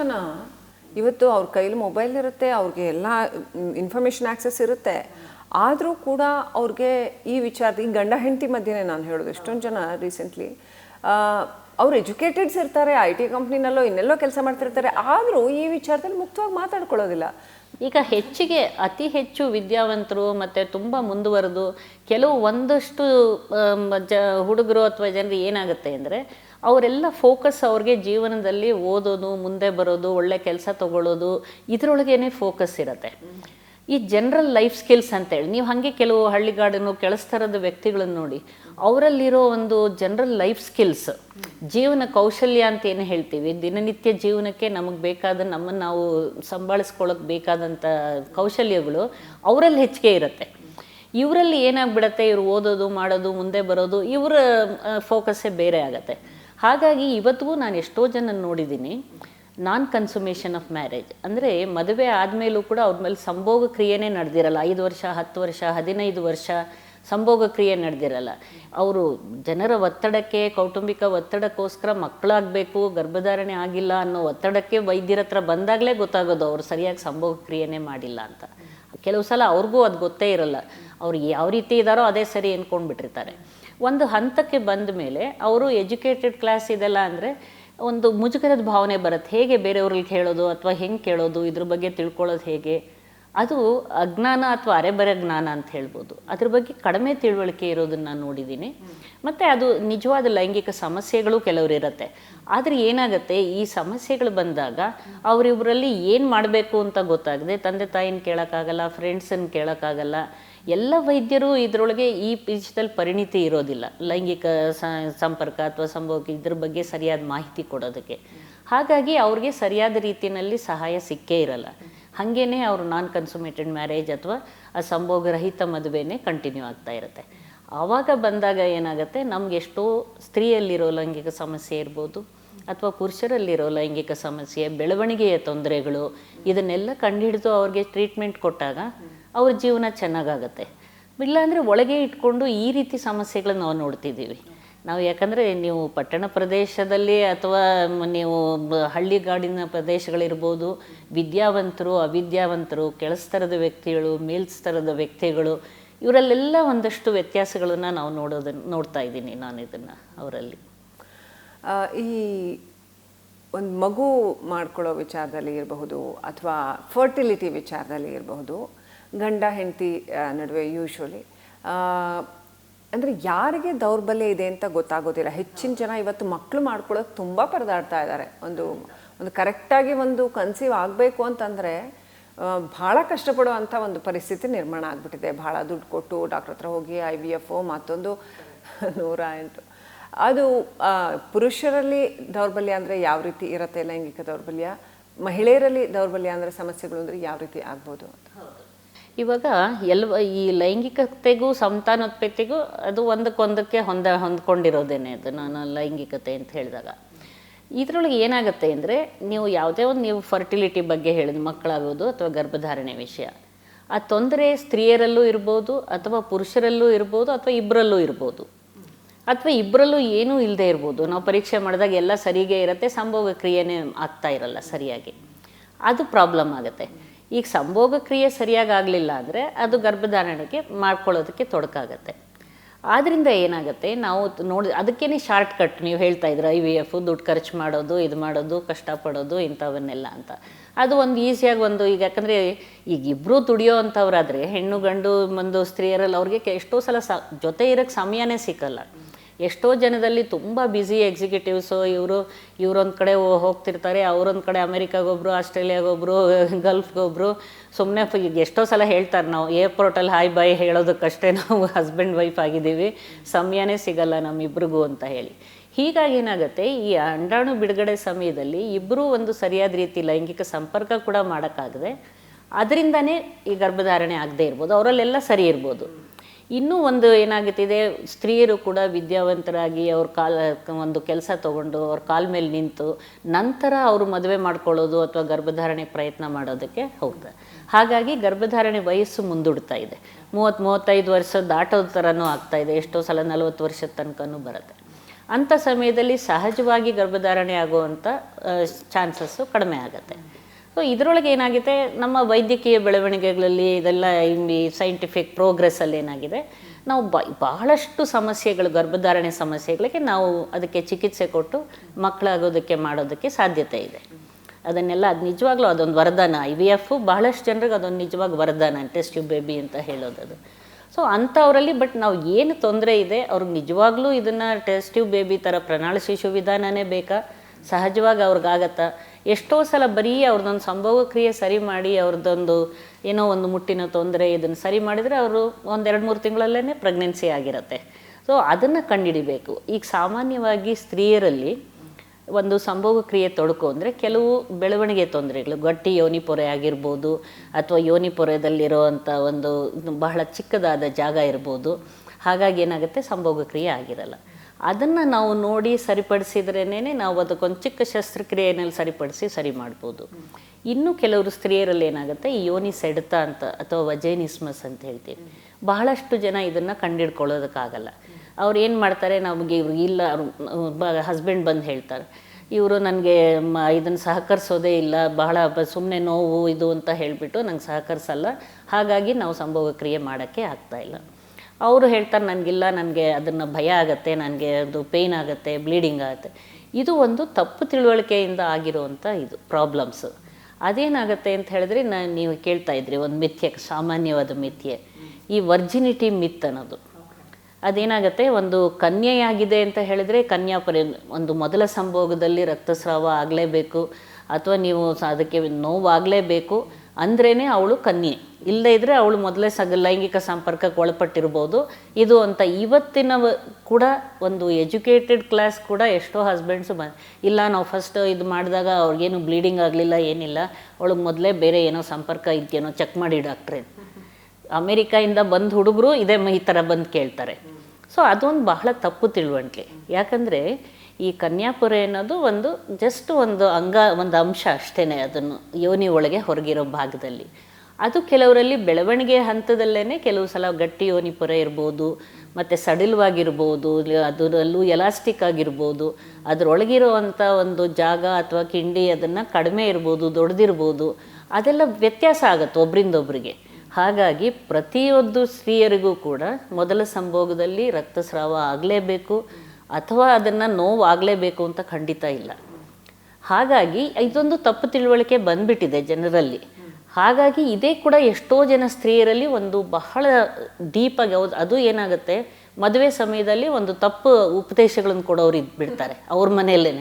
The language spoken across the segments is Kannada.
ಜನ ಇವತ್ತು ಅವ್ರ ಕೈಲಿ ಮೊಬೈಲ್ ಇರುತ್ತೆ, ಅವ್ರಿಗೆ ಎಲ್ಲ ಇನ್ಫಾರ್ಮೇಷನ್ ಆಕ್ಸೆಸ್ ಇರುತ್ತೆ. ಆದರೂ ಕೂಡ ಅವ್ರಿಗೆ ಈ ವಿಚಾರದ, ಈ ಗಂಡ ಹೆಂಡತಿ ಮಧ್ಯೆ ನಾನು ಹೇಳೋದು, ಎಷ್ಟೊಂದು ಜನ ರೀಸೆಂಟ್ಲಿ ಅವ್ರು ಎಜುಕೇಟೆಡ್ಸ್ ಇರ್ತಾರೆ ಐ ಟಿ ಕಂಪ್ನಿನಲ್ಲೋ ಇನ್ನೆಲ್ಲೋ ಕೆಲಸ ಮಾಡ್ತಿರ್ತಾರೆ, ಆದರೂ ಈ ವಿಚಾರದಲ್ಲಿ ಮುಕ್ತವಾಗಿ ಮಾತಾಡ್ಕೊಳ್ಳೋದಿಲ್ಲ. ಈಗ ಹೆಚ್ಚಿಗೆ, ಅತಿ ಹೆಚ್ಚು ವಿದ್ಯಾವಂತರು ಮತ್ತು ತುಂಬ ಮುಂದುವರೆದು, ಕೆಲವು ಒಂದಷ್ಟು ಜ, ಹುಡುಗರು ಅಥವಾ ಜನರು ಏನಾಗುತ್ತೆ ಅಂದರೆ ಅವರೆಲ್ಲ ಫೋಕಸ್ ಅವ್ರಿಗೆ ಜೀವನದಲ್ಲಿ ಓದೋದು, ಮುಂದೆ ಬರೋದು, ಒಳ್ಳೆ ಕೆಲಸ ತಗೊಳ್ಳೋದು ಇದರೊಳಗೇನೆ ಫೋಕಸ್ ಇರುತ್ತೆ. ಈ ಜನರಲ್ ಲೈಫ್ ಸ್ಕಿಲ್ಸ್ ಅಂತೇಳಿ, ನೀವು ಹಾಗೆ ಕೆಲವು ಹಳ್ಳಿಗಾಡನ್ನು ಕೆಳಸ್ತರದ ವ್ಯಕ್ತಿಗಳನ್ನು ನೋಡಿ, ಅವರಲ್ಲಿರೋ ಒಂದು ಜನರಲ್ ಲೈಫ್ ಸ್ಕಿಲ್ಸ್ ಜೀವನ ಕೌಶಲ್ಯ ಅಂತ ಏನು ಹೇಳ್ತೀವಿ? ದಿನನಿತ್ಯ ಜೀವನಕ್ಕೆ ನಮಗೆ ಬೇಕಾದ ನಮ್ಮನ್ನು ನಾವು ಸಂಭಾಳಿಸ್ಕೊಳ್ಳೋಕೆ ಬೇಕಾದಂಥ ಕೌಶಲ್ಯಗಳು ಅವರಲ್ಲಿ ಹೆಚ್ಚಿಗೆ ಇರುತ್ತೆ. ಇವರಲ್ಲಿ ಏನಾಗ್ಬಿಡತ್ತೆ? ಇವರು ಓದೋದು, ಮಾಡೋದು, ಮುಂದೆ ಬರೋದು, ಇವರ ಫೋಕಸ್ಸೇ ಬೇರೆ ಆಗತ್ತೆ. ಹಾಗಾಗಿ ಇವತ್ತಿಗೂ ನಾನು ಎಷ್ಟೋ ಜನ ನೋಡಿದ್ದೀನಿ ನಾನ್ ಕನ್ಸುಮೇಷನ್ ಆಫ್ ಮ್ಯಾರೇಜ್ ಅಂದರೆ ಮದುವೆ ಆದಮೇಲೂ ಕೂಡ ಅವ್ರ ಮೇಲೆ ಸಂಭೋಗ ಕ್ರಿಯೆನೇ ನಡೆದಿರಲ್ಲ. ಐದು ವರ್ಷ, ಹತ್ತು ವರ್ಷ, ಹದಿನೈದು ವರ್ಷ ಸಂಭೋಗ ಕ್ರಿಯೆ ನಡೆದಿರಲ್ಲ. ಅವರು ಜನರ ಒತ್ತಡಕ್ಕೆ, ಕೌಟುಂಬಿಕ ಒತ್ತಡಕ್ಕೋಸ್ಕರ ಮಕ್ಕಳಾಗಬೇಕು, ಗರ್ಭಧಾರಣೆ ಆಗಿಲ್ಲ ಅನ್ನೋ ಒತ್ತಡಕ್ಕೆ ವೈದ್ಯರ ಹತ್ರ ಬಂದಾಗಲೇ ಗೊತ್ತಾಗೋದು ಅವರು ಸರಿಯಾಗಿ ಸಂಭೋಗ ಕ್ರಿಯೆನೇ ಮಾಡಿಲ್ಲ ಅಂತ. ಕೆಲವು ಸಲ ಅವ್ರಿಗೂ ಅದು ಗೊತ್ತೇ ಇರಲ್ಲ. ಅವ್ರು ಯಾವ ರೀತಿ ಇದ್ದಾರೋ ಅದೇ ಸರಿ ಅಂದ್ಕೊಂಡ್ಬಿಟ್ಟಿರ್ತಾರೆ ಒಂದು ಹಂತಕ್ಕೆ ಬಂದ ಮೇಲೆ ಅವರು ಎಜುಕೇಟೆಡ್ ಕ್ಲಾಸ್ ಇದೆಲ್ಲ ಅಂದರೆ ಒಂದು ಮುಜುಗರದ ಭಾವನೆ ಬರುತ್ತೆ. ಹೇಗೆ ಬೇರೆಯವ್ರಿಗೆ ಹೇಳೋದು ಅಥವಾ ಹೆಂಗೆ ಕೇಳೋದು, ಇದ್ರ ಬಗ್ಗೆ ತಿಳ್ಕೊಳ್ಳೋದು ಹೇಗೆ? ಅದು ಅಜ್ಞಾನ ಅಥವಾ ಅರೆಬರೆ ಜ್ಞಾನ ಅಂತ ಹೇಳ್ಬೋದು. ಅದ್ರ ಬಗ್ಗೆ ಕಡಿಮೆ ತಿಳುವಳಿಕೆ ಇರೋದನ್ನ ನಾನು ನೋಡಿದ್ದೀನಿ ಮತ್ತೆ ಅದು ನಿಜವಾದ ಲೈಂಗಿಕ ಸಮಸ್ಯೆಗಳು ಕೆಲವರು ಇರುತ್ತೆ. ಆದರೆ ಏನಾಗುತ್ತೆ, ಈ ಸಮಸ್ಯೆಗಳು ಬಂದಾಗ ಅವರಿಬ್ಬರಲ್ಲಿ ಏನು ಮಾಡಬೇಕು ಅಂತ ಗೊತ್ತಾಗದೆ, ತಂದೆ ತಾಯಿನ ಕೇಳೋಕ್ಕಾಗಲ್ಲ ಫ್ರೆಂಡ್ಸನ್ನು ಕೇಳೋಕ್ಕಾಗಲ್ಲ, ಎಲ್ಲ ವೈದ್ಯರು ಇದರೊಳಗೆ ಈ ವಿಷಯದಲ್ಲಿ ಪರಿಣಿತಿ ಇರೋದಿಲ್ಲ. ಲೈಂಗಿಕ ಸಂಪರ್ಕ ಅಥವಾ ಸಂಭೋಗ ಇದ್ರ ಬಗ್ಗೆ ಸರಿಯಾದ ಮಾಹಿತಿ ಕೊಡೋದಕ್ಕೆ. ಹಾಗಾಗಿ ಅವ್ರಿಗೆ ಸರಿಯಾದ ರೀತಿಯಲ್ಲಿ ಸಹಾಯ ಸಿಕ್ಕೇ ಇರಲ್ಲ. ಹಾಗೇನೆ ಅವರು ನಾನ್ ಕನ್ಸುಮೇಟೆಡ್ ಮ್ಯಾರೇಜ್ ಅಥವಾ ಆ ಸಂಭೋಗರಹಿತ ಮದುವೆನೇ ಕಂಟಿನ್ಯೂ ಆಗ್ತಾ ಇರುತ್ತೆ. ಆವಾಗ ಬಂದಾಗ ಏನಾಗುತ್ತೆ, ನಮ್ಗೆ ಎಷ್ಟೋ ಸ್ತ್ರೀಯಲ್ಲಿರೋ ಲೈಂಗಿಕ ಸಮಸ್ಯೆ ಇರ್ಬೋದು, ಅಥವಾ ಪುರುಷರಲ್ಲಿರೋ ಲೈಂಗಿಕ ಸಮಸ್ಯೆ, ಬೆಳವಣಿಗೆಯ ತೊಂದರೆಗಳು, ಇದನ್ನೆಲ್ಲ ಕಂಡುಹಿಡಿದು ಅವ್ರಿಗೆ ಟ್ರೀಟ್ಮೆಂಟ್ ಕೊಟ್ಟಾಗ ಅವ್ರ ಜೀವನ ಚೆನ್ನಾಗಾಗತ್ತೆ. ಇಲ್ಲಾಂದರೆ ಒಳಗೆ ಇಟ್ಕೊಂಡು ಈ ರೀತಿ ಸಮಸ್ಯೆಗಳನ್ನ ನಾವು ನೋಡ್ತಿದ್ದೀವಿ. ನಾವು ಯಾಕಂದರೆ ನೀವು ಪಟ್ಟಣ ಪ್ರದೇಶದಲ್ಲಿ ಅಥವಾ ನೀವು ಹಳ್ಳಿಗಾಡಿನ ಪ್ರದೇಶಗಳಿರ್ಬೋದು, ವಿದ್ಯಾವಂತರು, ಅವಿದ್ಯಾವಂತರು, ಕೆಳಸ್ತರದ ವ್ಯಕ್ತಿಗಳು, ಮೇಲ್ಸ್ತರದ ವ್ಯಕ್ತಿಗಳು, ಇವರಲ್ಲೆಲ್ಲ ಒಂದಷ್ಟು ವ್ಯತ್ಯಾಸಗಳನ್ನು ನಾವು ನೋಡೋದನ್ನು ನೋಡ್ತಾ ಇದ್ದೀನಿ ನಾನು ಇದನ್ನು ಅವರಲ್ಲಿ. ಈ ಒಂದು ಮಗು ಮಾಡ್ಕೊಳ್ಳೋ ವಿಚಾರದಲ್ಲಿ ಇರಬಹುದು ಅಥವಾ ಫರ್ಟಿಲಿಟಿ ವಿಚಾರದಲ್ಲಿ ಇರಬಹುದು, ಗಂಡ, ಹೆಂಡತಿ ನಡುವೆ ಯೂಶ್ವಲಿ ಅಂದರೆ ಯಾರಿಗೆ ದೌರ್ಬಲ್ಯ ಇದೆ ಅಂತ ಗೊತ್ತಾಗೋದಿಲ್ಲ. ಹೆಚ್ಚಿನ ಜನ ಇವತ್ತು ಮಕ್ಕಳು ಮಾಡ್ಕೊಳ್ಳೋಕೆ ತುಂಬ ಪರದಾಡ್ತಾ ಇದ್ದಾರೆ. ಒಂದು ಒಂದು ಕರೆಕ್ಟಾಗಿ ಒಂದು ಕನ್ಸೀವ್ ಆಗಬೇಕು ಅಂತಂದರೆ ಭಾಳ ಕಷ್ಟಪಡುವಂಥ ಒಂದು ಪರಿಸ್ಥಿತಿ ನಿರ್ಮಾಣ ಆಗಿಬಿಟ್ಟಿದೆ. ಭಾಳ ದುಡ್ಡು ಕೊಟ್ಟು ಡಾಕ್ಟ್ರ್ ಹತ್ರ ಹೋಗಿ ಐ ವಿ ಎಫ್ ಮತ್ತೊಂದು ನೂರ ಎಂಟು. ಅದು ಪುರುಷರಲ್ಲಿ ದೌರ್ಬಲ್ಯ ಅಂದರೆ ಯಾವ ರೀತಿ ಇರುತ್ತೆ? ಲೈಂಗಿಕ ದೌರ್ಬಲ್ಯ, ಮಹಿಳೆಯರಲ್ಲಿ ದೌರ್ಬಲ್ಯ ಅಂದರೆ ಸಮಸ್ಯೆಗಳು ಅಂದರೆ ಯಾವ ರೀತಿ ಆಗ್ಬೋದು ಅಂತ. ಇವಾಗ ಎಲ್ವ ಈ ಲೈಂಗಿಕತೆಗೂ ಸಂತಾನೋತ್ಪತ್ತಿಗೂ ಅದು ಒಂದಕ್ಕೊಂದಕ್ಕೆ ಹೊಂದ, ಹೊಂದ್ಕೊಂಡಿರೋದೇನೆ ಅದು ನಾನು ಲೈಂಗಿಕತೆ ಅಂತ ಹೇಳಿದಾಗ. ಇದರೊಳಗೆ ಏನಾಗುತ್ತೆ ಅಂದರೆ ನೀವು ಯಾವುದೇ ಒಂದು ನೀವು ಫರ್ಟಿಲಿಟಿ ಬಗ್ಗೆ ಹೇಳಿದ ಮಕ್ಕಳಾಗೋದು ಅಥವಾ ಗರ್ಭಧಾರಣೆ ವಿಷಯ. ಆ ತೊಂದರೆ ಸ್ತ್ರೀಯರಲ್ಲೂ ಇರ್ಬೋದು ಅಥವಾ ಪುರುಷರಲ್ಲೂ ಇರ್ಬೋದು ಅಥವಾ ಇಬ್ಬರಲ್ಲೂ ಇರ್ಬೋದು. ಅಥವಾ ಇಬ್ಬರಲ್ಲೂ ಏನೂ ಇಲ್ಲದೆ ಇರ್ಬೋದು. ನಾವು ಪರೀಕ್ಷೆ ಮಾಡಿದಾಗ ಎಲ್ಲ ಸರಿಗೆ ಇರುತ್ತೆ, ಸಂಭೋಗ ಕ್ರಿಯೆನೇ ಆಗ್ತಾ ಇರಲ್ಲ ಸರಿಯಾಗಿ. ಅದು ಪ್ರಾಬ್ಲಮ್ ಆಗುತ್ತೆ. ಈಗ ಸಂಭೋಗ ಕ್ರಿಯೆ ಸರಿಯಾಗಿ ಆಗಲಿಲ್ಲ ಅಂದರೆ ಅದು ಗರ್ಭಧಾರಣೆಗೆ ಮಾಡ್ಕೊಳ್ಳೋದಕ್ಕೆ ತೊಡಕಾಗತ್ತೆ. ಆದ್ದರಿಂದ ಏನಾಗುತ್ತೆ, ನಾವು ನೋಡಿ, ಅದಕ್ಕೇನೆ ಶಾರ್ಟ್ ಕಟ್ ನೀವು ಹೇಳ್ತಾ ಇದ್ರೆ, ಐ ವಿ ಎಫ್, ದುಡ್ಡು ಖರ್ಚು ಮಾಡೋದು, ಇದು ಮಾಡೋದು, ಕಷ್ಟಪಡೋದು ಇಂಥವನ್ನೆಲ್ಲ ಅಂತ. ಅದು ಒಂದು ಈಸಿಯಾಗಿ ಒಂದು ಈಗ ಯಾಕಂದರೆ ಈಗ ಇಬ್ಬರು ದುಡಿಯೋ ಅಂಥವ್ರಾದರೆ ಹೆಣ್ಣು ಗಂಡು ಒಂದು ಸ್ತ್ರೀಯರಲ್ಲಿ ಅವ್ರಿಗೆ ಎಷ್ಟೋ ಸಲ ಸ, ಜೊತೆ ಇರೋಕ್ಕೆ ಸಮಯನೇ ಸಿಕ್ಕಲ್ಲ. ಎಷ್ಟೋ ಜನದಲ್ಲಿ ತುಂಬ ಬ್ಯುಸಿ ಎಕ್ಸಿಕ್ಯೂಟಿವ್ಸು ಇವರು, ಇವರೊಂದು ಕಡೆ ಹೋಗ್ತಿರ್ತಾರೆ, ಅವರೊಂದು ಕಡೆ ಅಮೆರಿಕಾಗೊಬ್ರು, ಆಸ್ಟ್ರೇಲಿಯಾಗೊಬ್ರು, ಗಲ್ಫ್ಗೊಬ್ರು ಸುಮ್ಮನೆ ಎಷ್ಟೋ ಸಲ ಹೇಳ್ತಾರೆ ನಾವು ಏರ್ಪೋರ್ಟಲ್ಲಿ ಹಾಯ್ ಬಾಯ್ ಹೇಳೋದಕ್ಕಷ್ಟೇ ನಾವು ಹಸ್ಬೆಂಡ್ ವೈಫ್ ಆಗಿದ್ದೀವಿ, ಸಮಯನೇ ಸಿಗಲ್ಲ ನಮ್ಮಿಬ್ರಿಗೂ ಅಂತ ಹೇಳಿ. ಹೀಗಾಗಿ ಏನಾಗುತ್ತೆ, ಈ ಅಂಡಾಣು ಬಿಡುಗಡೆ ಸಮಯದಲ್ಲಿ ಇಬ್ಬರೂ ಒಂದು ಸರಿಯಾದ ರೀತಿ ಲೈಂಗಿಕ ಸಂಪರ್ಕ ಕೂಡ ಮಾಡೋಕ್ಕಾಗದೆ, ಅದರಿಂದನೇ ಈ ಗರ್ಭಧಾರಣೆ ಆಗದೆ ಇರ್ಬೋದು, ಅವರಲ್ಲೆಲ್ಲ ಸರಿ ಇರ್ಬೋದು. ಇನ್ನೂ ಒಂದು ಏನಾಗುತ್ತಿದೆ ಸ್ತ್ರೀಯರು ಕೂಡ ವಿದ್ಯಾವಂತರಾಗಿ ಅವ್ರ ಕಾಲ, ಒಂದು ಕೆಲಸ ತಗೊಂಡು ಅವ್ರ ಕಾಲ ಮೇಲೆ ನಿಂತು ನಂತರ ಅವರು ಮದುವೆ ಮಾಡ್ಕೊಳ್ಳೋದು ಅಥವಾ ಗರ್ಭಧಾರಣೆ ಪ್ರಯತ್ನ ಮಾಡೋದಕ್ಕೆ ಹೌದು ಹಾಗಾಗಿ ಗರ್ಭಧಾರಣೆ ವಯಸ್ಸು ಮುಂದೂಡ್ತಾ ಇದೆ. ಮೂವತ್ತು, ಮೂವತ್ತೈದು ವರ್ಷ ದಾಟೋದ ಥರನೂ ಆಗ್ತಾ ಇದೆ, ಎಷ್ಟೋ ಸಲ ನಲವತ್ತು ವರ್ಷದ ತನಕನೂ ಬರುತ್ತೆ. ಅಂಥ ಸಮಯದಲ್ಲಿ ಸಹಜವಾಗಿ ಗರ್ಭಧಾರಣೆ ಆಗುವಂಥ ಚಾನ್ಸಸ್ಸು ಕಡಿಮೆ ಆಗುತ್ತೆ. ಸೊ ಇದರೊಳಗೆ ಏನಾಗಿದೆ? ನಮ್ಮ ವೈದ್ಯಕೀಯ ಬೆಳವಣಿಗೆಗಳಲ್ಲಿ ಇದೆಲ್ಲ ಈ ಸೈಂಟಿಫಿಕ್ ಪ್ರೋಗ್ರೆಸ್ಸಲ್ಲಿ ಏನಾಗಿದೆ? ನಾವು ಬ, ಬಹಳಷ್ಟು ಸಮಸ್ಯೆಗಳು, ಗರ್ಭಧಾರಣೆ ಸಮಸ್ಯೆಗಳಿಗೆ ನಾವು ಅದಕ್ಕೆ ಚಿಕಿತ್ಸೆ ಕೊಟ್ಟು ಮಕ್ಕಳಾಗೋದಕ್ಕೆ ಮಾಡೋದಕ್ಕೆ ಸಾಧ್ಯತೆ ಇದೆ. ಅದನ್ನೆಲ್ಲ ಅದು ನಿಜವಾಗ್ಲೂ ಅದೊಂದು ವರದಾನ. ಐ ವಿ ಎಫ್ ಬಹಳಷ್ಟು ಜನರಿಗೆ ಅದೊಂದು ನಿಜವಾಗಿ ವರದಾನ ಟೆಸ್ಟ್ ಯು ಬೇಬಿ ಅಂತ ಹೇಳೋದದು. ಸೊ ಅಂಥವರಲ್ಲಿ ಬಟ್ ನಾವು ಏನು ತೊಂದರೆ ಇದೆ? ಅವ್ರಿಗೆ ನಿಜವಾಗ್ಲೂ ಇದನ್ನು ಟೆಸ್ಟ್ ಟ್ಯೂಬ್ ಬೇಬಿ ಥರ ಪ್ರಣಾಳ ಶಿಶು ವಿಧಾನನೇ ಬೇಕಾ? ಸಹಜವಾಗಿ ಅವ್ರಿಗಾಗತ್ತೆ. ಎಷ್ಟೋ ಸಲ ಬರೀ ಅವ್ರದ್ದೊಂದು ಸಂಭೋಗ ಕ್ರಿಯೆ ಸರಿ ಮಾಡಿ ಅವ್ರದ್ದೊಂದು ಏನೋ ಒಂದು ಮುಟ್ಟಿನ ತೊಂದರೆ ಇದನ್ನು ಸರಿ ಮಾಡಿದರೆ ಅವರು ಒಂದೆರಡು ಮೂರು ತಿಂಗಳಲ್ಲೇ ಪ್ರೆಗ್ನೆನ್ಸಿ ಆಗಿರುತ್ತೆ. ಸೊ ಅದನ್ನು ಕಂಡುಹಿಡಿಬೇಕು ಈಗ ಸಾಮಾನ್ಯವಾಗಿ ಸ್ತ್ರೀಯರಲ್ಲಿ ಒಂದು ಸಂಭೋಗ ಕ್ರಿಯೆ ತೊಡಕು ಅಂದರೆ ಕೆಲವು ಬೆಳವಣಿಗೆ ತೊಂದರೆಗಳು, ಗಟ್ಟಿ ಯೋನಿ ಪೊರೆ ಆಗಿರ್ಬೋದು ಅಥವಾ ಯೋನಿ ಪೊರೆದಲ್ಲಿರುವಂಥ ಒಂದು ಬಹಳ ಚಿಕ್ಕದಾದ ಜಾಗ ಇರ್ಬೋದು. ಹಾಗಾಗಿ ಏನಾಗುತ್ತೆ? ಸಂಭೋಗ ಕ್ರಿಯೆ ಆಗಿರಲ್ಲ. ಅದನ್ನು ನಾವು ನೋಡಿ ಸರಿಪಡಿಸಿದ್ರೇ ನಾವು ಅದಕ್ಕೊಂದು ಚಿಕ್ಕ ಶಸ್ತ್ರಕ್ರಿಯೆಯಲ್ಲಿ ಸರಿಪಡಿಸಿ ಸರಿ ಮಾಡ್ಬೋದು. ಇನ್ನು ಕೆಲವರು ಸ್ತ್ರೀಯರಲ್ಲಿ ಏನಾಗುತ್ತೆ ಯೋನಿ ಸೆಡ್ತ ಅಂತ ಅಥವಾ ವಜೈನಿಸ್ಮಸ್ ಅಂತ ಹೇಳ್ತೀವಿ. ಬಹಳಷ್ಟು ಜನ ಇದನ್ನು ಕಂಡಿಡ್ಕೊಳ್ಳೋದಕ್ಕಾಗಲ್ಲ. ಅವ್ರು ಏನು ಮಾಡ್ತಾರೆ, ನಮಗೆ ಇವ್ರು ಇಲ್ಲ ಹಸ್ಬೆಂಡ್ ಬಂದು ಹೇಳ್ತಾರೆ. ಇವರು ನನಗೆ ಮ, ಇದನ್ನು ಸಹಕರಿಸೋದೇ ಇಲ್ಲ, ಬಹಳ ಸುಮ್ಮನೆ ನೋವು, ಇದು ಅಂತ ಹೇಳಿಬಿಟ್ಟು ನಂಗೆ ಸಹಕರಿಸಲ್ಲ. ಹಾಗಾಗಿ ನಾವು ಸಂಭೋಗ ಕ್ರಿಯೆ ಮಾಡೋಕ್ಕೆ ಆಗ್ತಾಯಿಲ್ಲ ಅವರು ಹೇಳ್ತಾರೆ, ನನಗಿಲ್ಲ, ನನಗೆ ಅದನ್ನು ಭಯ ಆಗುತ್ತೆ, ನನಗೆ ಅದು ಪೇಯ್ನ್ ಆಗುತ್ತೆ ಬ್ಲೀಡಿಂಗ್ ಆಗುತ್ತೆ. ಇದು ಒಂದು ತಪ್ಪು ತಿಳುವಳಿಕೆಯಿಂದ ಆಗಿರುವಂಥ ಇದು ಪ್ರಾಬ್ಲಮ್ಸ್ ಅದೇನಾಗುತ್ತೆ ಅಂತ ಹೇಳಿದ್ರೆ ನಾನು ನೀವು ಕೇಳ್ತಾ ಇದ್ರಿ, ಒಂದು ಮಿಥ್ಯೆ, ಸಾಮಾನ್ಯವಾದ ಮಿಥ್ಯೆ, ಈ ವರ್ಜಿನಿಟಿ ಮಿತ್ ಅನ್ನೋದು. ಅದೇನಾಗುತ್ತೆ, ಒಂದು ಕನ್ಯೆಯಾಗಿದೆ ಅಂತ ಹೇಳಿದರೆ ಕನ್ಯಾಪರಿ ಒಂದು ಮೊದಲ ಸಂಭೋಗದಲ್ಲಿ ರಕ್ತಸ್ರಾವ ಆಗಲೇಬೇಕು, ಅಥವಾ ನೀವು ಅದಕ್ಕೆ ನೋವಾಗಲೇಬೇಕು ಅಂದ್ರೇ ಅವಳು ಕನ್ಯೆ. ಇಲ್ಲದೇ ಇದ್ದರೆ ಅವಳು ಮೊದಲೇ ಸಗ, ಲೈಂಗಿಕ ಸಂಪರ್ಕಕ್ಕೆ ಒಳಪಟ್ಟಿರ್ಬೋದು. ಇದು ಅಂತ ಇವತ್ತಿನ ಕೂಡ ಒಂದು ಎಜುಕೇಟೆಡ್ ಕ್ಲಾಸ್ ಕೂಡ ಎಷ್ಟೋ ಹಸ್ಬೆಂಡ್ಸು ಬ, ಇಲ್ಲ ನಾವು ಫಸ್ಟ್ ಇದು ಮಾಡಿದಾಗ ಅವ್ರಿಗೇನು ಬ್ಲೀಡಿಂಗ್ ಆಗಲಿಲ್ಲ, ಏನಿಲ್ಲ. ಅವಳಿಗೆ ಮೊದಲೇ ಬೇರೆ ಏನೋ ಸಂಪರ್ಕ ಇದೆಯೇನೋ ಚೆಕ್ ಮಾಡಿ ಡಾಕ್ಟ್ರೇ. ಅಮೇರಿಕಾಯಿಂದ ಬಂದು ಹುಡುಗರು ಇದೇ ಈ ಥರ ಬಂದು ಕೇಳ್ತಾರೆ. ಸೊ ಅದೊಂದು ಬಹಳ ತಪ್ಪು ತಿಳುವಳಿಕೆ. ಯಾಕಂದರೆ ಈ ಕನ್ಯಾಪುರ ಅನ್ನೋದು ಒಂದು ಜಸ್ಟ್ ಒಂದು ಅಂಗ, ಒಂದು ಅಂಶ ಅಷ್ಟೇ ಅದನ್ನು ಯೋನಿ ಒಳಗೆ ಹೊರಗಿರೋ ಭಾಗದಲ್ಲಿ. ಅದು ಕೆಲವರಲ್ಲಿ ಬೆಳವಣಿಗೆ ಹಂತದಲ್ಲೇ ಕೆಲವು ಸಲ ಗಟ್ಟಿ ಯೋನಿಪುರ ಇರ್ಬೋದು, ಮತ್ತು ಸಡಿಲವಾಗಿರ್ಬೋದು ಅದರಲ್ಲೂ ಎಲಾಸ್ಟಿಕ್ ಆಗಿರ್ಬೋದು ಅದರೊಳಗಿರುವಂಥ ಒಂದು ಜಾಗ ಅಥವಾ ಕಿಂಡಿ ಅದನ್ನು ಕಡಿಮೆ ಇರ್ಬೋದು ದೊಡ್ಡದಿರ್ಬೋದು ಅದೆಲ್ಲ ವ್ಯತ್ಯಾಸ ಆಗುತ್ತೆ ಒಬ್ರಿಂದೊಬ್ರಿಗೆ. ಹಾಗಾಗಿ ಪ್ರತಿಯೊಂದು ಸ್ತ್ರೀಯರಿಗೂ ಕೂಡ ಮೊದಲ ಸಂಭೋಗದಲ್ಲಿ ರಕ್ತಸ್ರಾವ ಆಗಲೇಬೇಕು ಅಥವಾ ಅದನ್ನು ನೋವಾಗಲೇಬೇಕು ಅಂತ ಖಂಡಿತ ಇಲ್ಲ. ಹಾಗಾಗಿ ಇದೊಂದು ತಪ್ಪು ತಿಳುವಳಿಕೆ ಬಂದ್ಬಿಟ್ಟಿದೆ ಜನರಲ್ಲಿ. ಹಾಗಾಗಿ ಇದೇ ಕೂಡ ಎಷ್ಟೋ ಜನ ಸ್ತ್ರೀಯರಲ್ಲಿ ಒಂದು ಬಹಳ ಡೀಪಾಗಿ ಅವ್ರು ಅದು ಏನಾಗುತ್ತೆ, ಮದುವೆ ಸಮಯದಲ್ಲಿ ಒಂದು ತಪ್ಪು ಉಪದೇಶಗಳನ್ನು ಕೊಡೋರು ಇದ್ಬಿಡ್ತಾರೆ ಅವ್ರ ಮನೆಯಲ್ಲೇ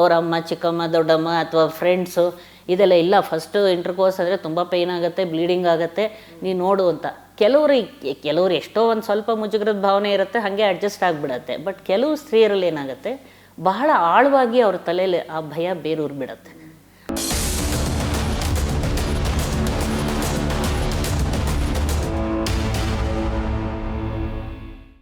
ಅವ್ರ ಅಮ್ಮ, ಚಿಕ್ಕಮ್ಮ, ದೊಡ್ಡಮ್ಮ ಅಥವಾ ಫ್ರೆಂಡ್ಸು ಇದೆಲ್ಲ ಇಲ್ಲ ಫಸ್ಟು ಇಂಟರ್ಕೋರ್ಸ್ ಅಂದರೆ ತುಂಬ ಪೇಯ್ನ್ ಆಗುತ್ತೆ ಬ್ಲೀಡಿಂಗ್ ಆಗುತ್ತೆ, ನೀನು ನೋಡು ಅಂತ. ಕೆಲವರು ಕೆಲವರು ಎಷ್ಟೋ ಒಂದು ಸ್ವಲ್ಪ ಮುಜುಗರದ ಭಾವನೆ ಇರುತ್ತೆ, ಹಾಗೆ ಅಡ್ಜಸ್ಟ್ ಆಗಿಬಿಡತ್ತೆ. ಬಟ್ ಕೆಲವು ಸ್ತ್ರೀಯರಲ್ಲಿ ಏನಾಗುತ್ತೆ, ಬಹಳ ಆಳವಾಗಿ ಅವ್ರ ತಲೆಯಲ್ಲಿ ಆ ಭಯ ಬೇರೂರು ಬಿಡತ್ತೆ.